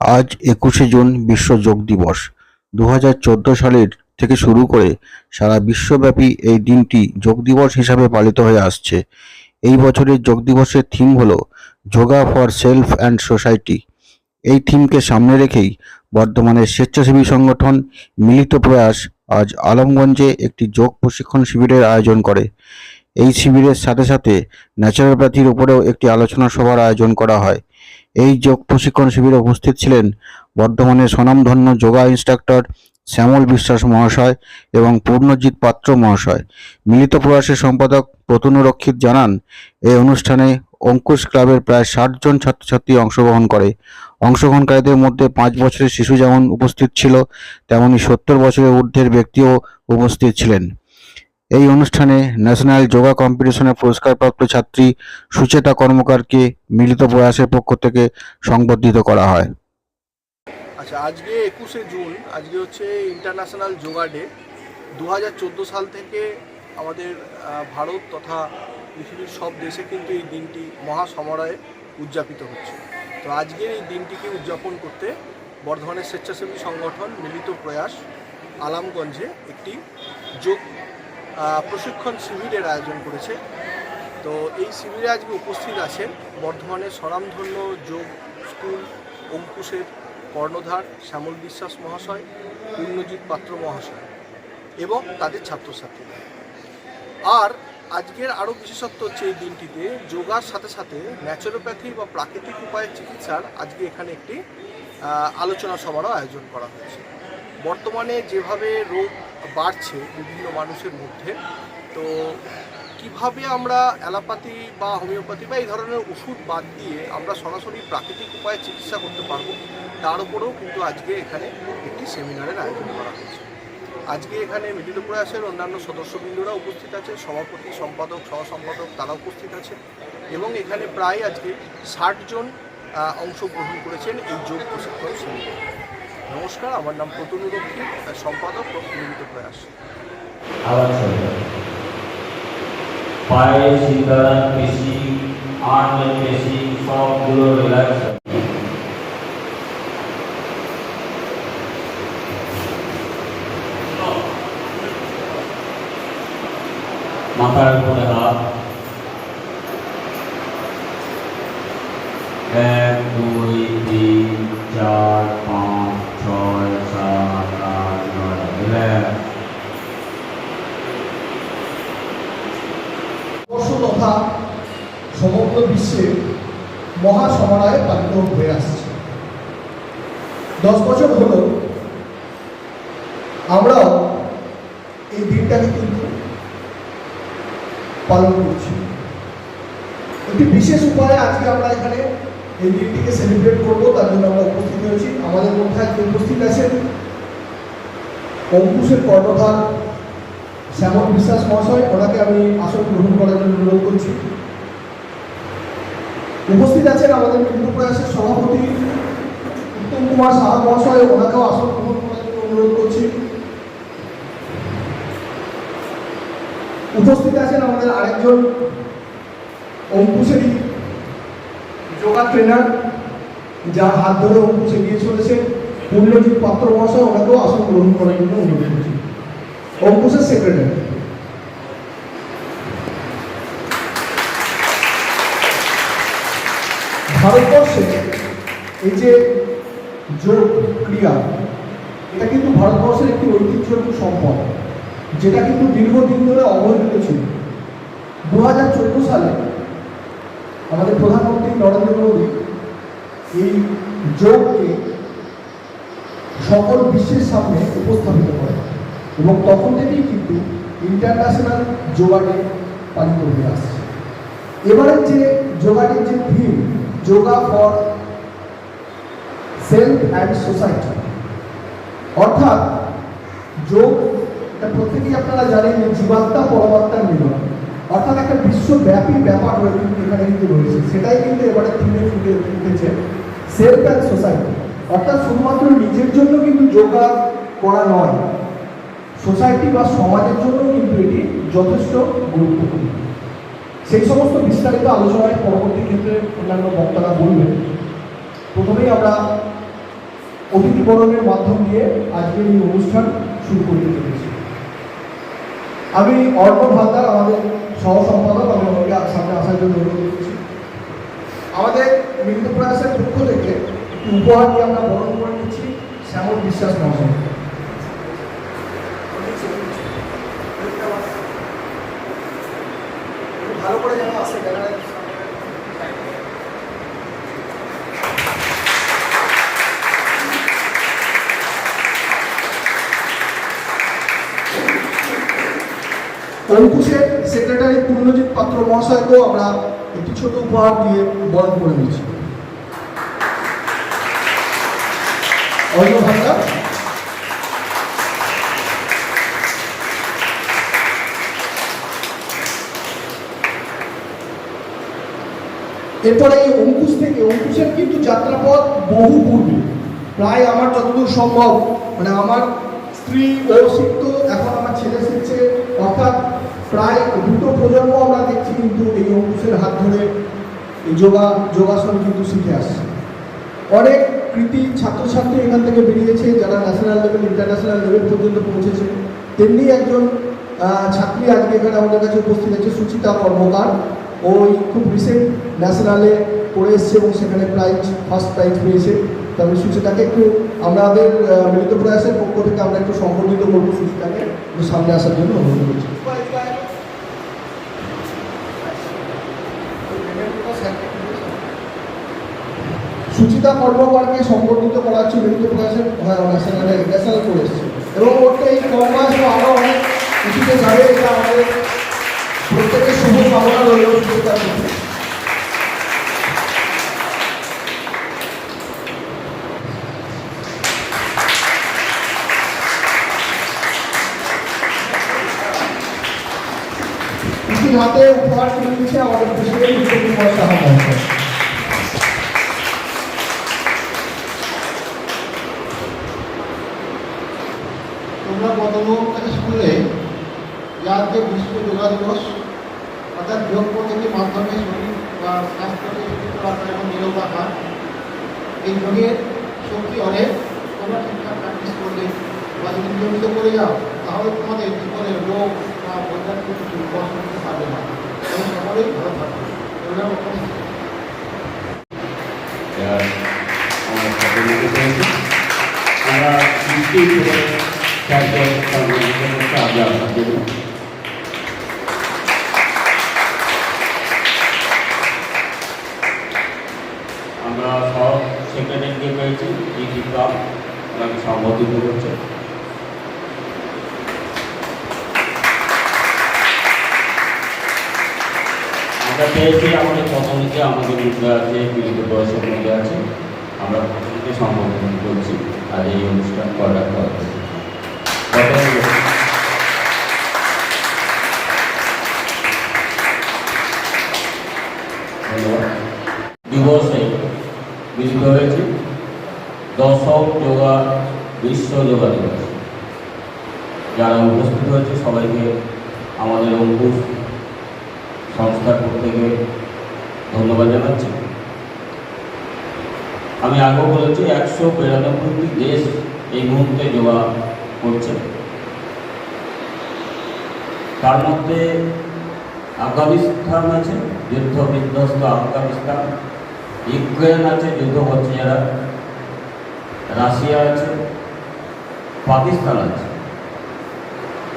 আজ একুশে জুন বিশ্ব যোগ দিবস। দু হাজার চোদ্দ সালের থেকে শুরু করে সারা বিশ্বব্যাপী এই দিনটি যোগ দিবস হিসাবে পালিত হয়ে আসছে। এই বছরের যোগ দিবসের থিম হলো yoga for self and society এই থিমকে সামনে রেখেই বর্ধমানের স্বেচ্ছাসেবী সংগঠন মিলিত প্রয়াস আজ আলমগঞ্জে একটি যোগ প্রশিক্ষণ শিবিরের আয়োজন করে। এই শিবিরের সাথে সাথে ন্যাচারোপ্যাথির উপরেও একটি আলোচনা সভার আয়োজন করা হয়। এই যোগ প্রশিক্ষণ শিবিরে উপস্থিত ছিলেন বর্ধমানের স্বনামধন্য যোগা ইনস্ট্রাক্টর শ্যামল বিশ্বাস মহাশয় এবং পূর্ণজিৎ পাত্র মহাশয়। মিলিত প্রয়াসের সম্পাদক প্রতুনু রক্ষিত জানান, এই অনুষ্ঠানে অঙ্কুশ ক্লাবের প্রায় ষাট জন ছাত্রছাত্রী অংশগ্রহণ করে। অংশগ্রহণকারীদের মধ্যে পাঁচ বছরের শিশু যেমন উপস্থিত ছিল, তেমনি সত্তর বছরের ঊর্ধ্বের ব্যক্তিও উপস্থিত ছিলেন। এই অনুষ্ঠানে ন্যাশনাল যোগা কম্পিটিশনে পুরস্কারপ্রাপ্ত ছাত্রী সুচেতা কর্মকারকে মিলিত প্রয়াসের পক্ষ থেকে সংবর্ধিত করা হয়। আচ্ছা আজকে একুশে জুন, আজকে হচ্ছে ইন্টারন্যাশনাল যোগা ডে। দু হাজার চোদ্দ সাল থেকে আমাদের ভারত তথা পৃথিবীর সব দেশে কিন্তু এই দিনটি মহা সমারোহে উদযাপিত হচ্ছে। তো আজকের এই দিনটিকে উদযাপন করতে বর্ধমানের স্বেচ্ছাসেবী সংগঠন মিলিত প্রয়াস আলামগঞ্জে একটি যোগ প্রশিক্ষণ শিবিরের আয়োজন করেছে। তো এই শিবিরে আজকে উপস্থিত আছেন বর্ধমানের স্বনামধন্য যোগ স্কুল অঙ্কুশের কর্ণধার শ্যামল বিশ্বাস মহাশয় পূর্ণজিৎ পাত্র মহাশয় এবং তাদের ছাত্রছাত্রীরা আর আজকের আরও বিশেষত্ব হচ্ছে এই দিনটিতে যোগার সাথে সাথে ন্যাচুরোপ্যাথি বা প্রাকৃতিক উপায়ে চিকিৎসার আজকে এখানে একটি আলোচনা সভারও আয়োজন করা হয়েছে। বর্তমানে যেভাবে রোগ বাড়ছে বিভিন্ন মানুষের মধ্যে। তো কীভাবে আমরা অ্যালোপ্যাথি বা হোমিওপ্যাথি বা এই ধরনের ওষুধ বাদ দিয়ে আমরা সরাসরি প্রাকৃতিক উপায়ে চিকিৎসা করতে পারব, তার উপরেও কিন্তু আজকে এখানে একটি সেমিনারের আয়োজন করা হয়েছে। আজকে এখানে মিডিল প্রয়াসের অন্যান্য সদস্যবৃন্দরা উপস্থিত আছে, সভাপতি, সম্পাদক সহ সম্পাদক তারা উপস্থিত আছে এবং এখানে প্রায় আজকে ষাট জন অংশগ্রহণ করেছেন এই যোগ প্রশিক্ষণ শিবিরে। নমস্কার আমার নাম প্রতুল রক্ষী সম্পাদক মিলিত প্রয়াস সবগুলো রিল্যাক্স মাথার উপরে হাত এক দুই তিন চার পাঁচ ছয় সাত আট নয় রিল্যাক্স বর্ষ তথা সমগ্র বিশ্বে মহাসমারোহে পালিত হয়ে আসছে। দশ বছর হলো, আমরাও এই দিনটাকে কিন্তু পালন করছি। একটি বিশেষ উপায়ে আজকে আমরা এখানে এই দিনটিকে সেলিব্রেট করব, তার জন্য আমরা উপস্থিত হয়েছি। আমাদের মধ্যে আজকে উপস্থিত আছেন অঙ্কুশের কর্ণধার শ্যামল বিশ্বাস মহাশয়। ওনাকে আমি আসন গ্রহণ করার জন্য অনুরোধ করছি। উপস্থিত আছেন আমাদের মিত্র প্রয়াসের সভাপতি উত্তম কুমার সাহা মহাশয় ওনাকেও আসন গ্রহণ করার জন্য অনুরোধ করছি। উপস্থিত আছেন আমাদের আরেকজন অঙ্কুশেরই যোগা ট্রেনার, যার হাত ধরে অঙ্কুশ এগিয়ে চলেছেন। পূর্ণজিৎ পাত্র মহাশয় ওনাকেও আসন গ্রহণ করার জন্য অনুরোধ করছি। অঙ্কুশের সেক্রেটারি ভারতবর্ষে এই যে যোগ ক্রিয়া, এটা কিন্তু ভারতবর্ষের একটি ঐতিহ্যগত সম্পদ, যেটা কিন্তু দীর্ঘদিন ধরে অবহেলিত ছিল। দু হাজার চোদ্দ সালে আমাদের প্রধানমন্ত্রী নরেন্দ্র মোদী এই যোগকে সকল বিশ্বের সামনে উপস্থাপিত করে এবং তখন থেকেই কিন্তু ইন্টারন্যাশনাল যোগা পালিত হয়ে আসছে। এবারের যে যোগা ডের যে theme yoga for self and society অর্থাৎ, যোগ প্রত্যেকেই আপনারা জানেন যে জীবাত্মা পরমাত্মার মিলন। অর্থাৎ একটা বিশ্বব্যাপী ব্যাপার হয়ে কিন্তু এখানে কিন্তু রয়েছে। সেটাই কিন্তু এবারে থিমে ফুটে উঠেছে সেলফ অ্যান্ড সোসাইটি অর্থাৎ শুধুমাত্র নিজের জন্য কিন্তু যোগা করা নয় সোসাইটি বা সমাজের জন্য কিন্তু এটি যথেষ্ট গুরুত্বপূর্ণ। সেই সমস্ত বিস্তারিত আলোচনায় পরবর্তী ক্ষেত্রে অন্যান্য বক্তারা বলবেন। প্রথমেই আমরা অতিথি বরণের মাধ্যম দিয়ে আজকের এই অনুষ্ঠান শুরু করতে চলেছি। আমি অর্ণব হালদার, আমাদের সহ সম্পাদক আমি ওনাকে সামনে আসার জন্য অনুরোধ করছি। আমাদের মিলিত প্রয়াসের পক্ষ থেকে একটি উপহার দিয়ে আমরা বরণ করে নিচ্ছি শ্যামল বিশ্বাস মহাশয়। ভালো অঙ্কুশের সেক্রেটারি পূর্ণজিৎ পাত্র মহাশয়কেও আমরা একটি ছোট উপহার দিয়ে বরণ করে নিচ্ছি অন্য ভান্ডার। এরপরে এই অঙ্কুশ থেকে অঙ্কুশের কিন্তু যাত্রাপথ বহু পূর্বে প্রায় আমার যতদূর সম্ভব মানে আমার স্ত্রী ও শিখতো এখন আমার ছেলে শিখছে অর্থাৎ প্রায় দুটো প্রজন্ম আমরা দেখছি কিন্তু এই অঙ্কুশের হাত ধরে এই যোগা যোগাসন কিন্তু শিখে আসছে। অনেক কৃতি ছাত্রছাত্রী এখান থেকে বেরিয়েছে, যারা ন্যাশনাল লেভেল ইন্টারন্যাশনাল লেভেল পর্যন্ত পৌঁছেছে। তেমনি একজন ছাত্রী আজকে এখানে আমাদের কাছে উপস্থিত আছে সুচিতা কর্মকার। ওই খুব রিসেন্ট ন্যাশনালে পড়ে এসছে এবং সেখানে প্রাইজ ফার্স্ট প্রাইজ পেয়েছে। তবে সুচিতাকে একটু আমাদের মিলিত প্রয়াসের পক্ষ থেকে আমরা একটু সংবর্ধিত করব সুচিতাকে সামনে আসার জন্য অনুরোধ করছি। সুচিতা কর্মকারকে সংগঠিত করা হচ্ছে মিলিত প্রয়াসের ন্যাশনালে ন্যাশনাল করে এসেছে। এবং ওটা এই কম বয়সে আরও অনেক কিছুতে যাবে, এটা আমাদের কামনা রইল হাতে উপহার তুলে দিচ্ছে আমাদের প্রেসিডেন্ট সাহা মহাশয় কাছে শুনলে যে আজকে বিশ্ব যোগা দিবস অর্থাৎ যোগ পদ্ধতির মাধ্যমে শরীর বা স্বাস্থ্যকে সুস্থ রাখা এবং নিরোগ রাখা। এই যোগের শক্তি অনেক তোমরা ঠিকঠাক প্র্যাকটিস করলে বা যদি নিয়মিত করে যাও, তাহলে তোমাদের জীবনের রোগ বা বৈজ্ঞানিক কিছু কষ্ট করতে পারবে না। এবং সকলেই ভালো থাকবে। ওখানে সম্বোধিত করছে আমরা পেয়েছি আমাদের প্রথমকে আমাদের মধ্যে আছে বিলিত বয়সের মধ্যে আছে। আমরা প্রথমকে সম্বোধন করছি আর এই অনুষ্ঠান ধন্যবাদ। দিবসে মিলিত হয়েছে। দশম যোগা বিশ্ব যোগা দিবস যারা উপস্থিত হয়েছে, সবাইকে আমাদের অঙ্কুশ সংস্থার থেকে ধন্যবাদ জানাচ্ছি। আমি আগেও বলেছি, একশো বিরানব্বইটি দেশ এই মুহূর্তে যোগা করছে। তার মধ্যে আফগানিস্তান আছে যুদ্ধ বিধ্বস্ত আফগানিস্তান। ইউক্রেন আছে, যুদ্ধ করছে যারা। রাশিয়া আছে পাকিস্তান আছে।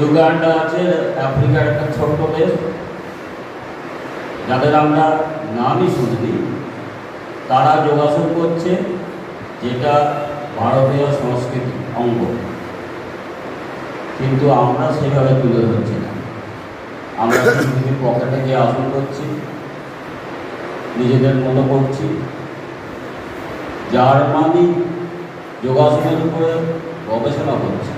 ইউগান্ডা আছে, আফ্রিকার একটা ছোট্ট দেশ। যাদের আমরা নামই শুনিনি। তারা যোগাসন করছে, যেটা ভারতীয় সংস্কৃতি অঙ্গ। কিন্তু আমরা সেভাবে তুলে ধরছি না। আমরা পৃথিবীর পকেটে গিয়ে আসন করছি, নিজেদের মতো করছি। জার্মানি যোগাসনের উপরে গবেষণা করছে।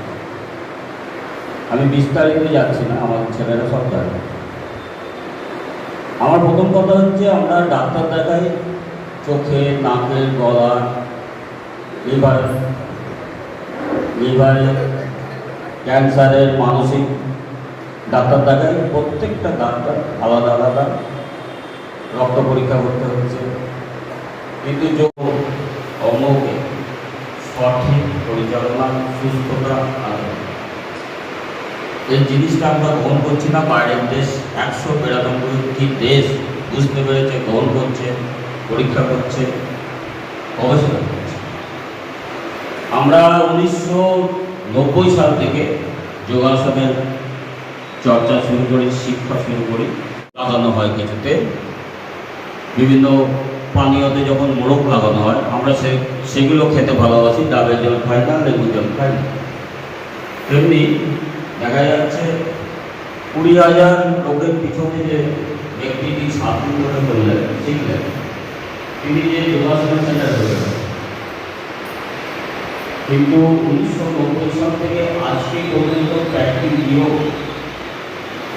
আমি বিস্তারিত যাচ্ছি না, আমার ছেলেরা সব জানে। আমার প্রথম কথা হচ্ছে, আমরা ডাক্তার দেখাই, চোখে নাকের গলা, লিভার, লিভারে ক্যান্সারের মানসিক ডাক্তার দেখাই, প্রত্যেকটা ডাক্তার আলাদা আলাদা। রক্ত পরীক্ষা করতে হচ্ছে। কিন্তু যোগ পরিচালনা সুস্থতা এই জিনিসটা আমরা গ্রহণ করছি না, বাইরের দেশ, একশো বিরানব্বইটি দেশ বুঝতে পেরেছে, গ্রহণ করছে, পরীক্ষা করছে, গবেষণা করছে। আমরা উনিশশো নব্বই সাল থেকে যোগাসনের চর্চা শুরু করি, শিক্ষা শুরু করি। লাগানো হয় কিছুতে। বিভিন্ন পানীয়তে যখন মোড়ক লাগানো হয়, আমরা সে, সেগুলো খেতে ভালোবাসি, ডাবের জল খাই না লেবু জল খাই না। তেমনি দেখা যাচ্ছে কুড়ি হাজার লোকের পিছনে যে ব্যক্তিটি সাত দিন ধরে করলেন শিখলেন, তিনি যে যোগাসন সেন্টার হলেন। কিন্তু উনিশশো নব্বই সাল থেকে আজকে পর্যন্ত প্র্যাকটিস নিয়োগ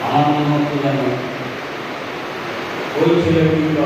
আমার মনে হচ্ছে যেন ওই ছেলেটি বা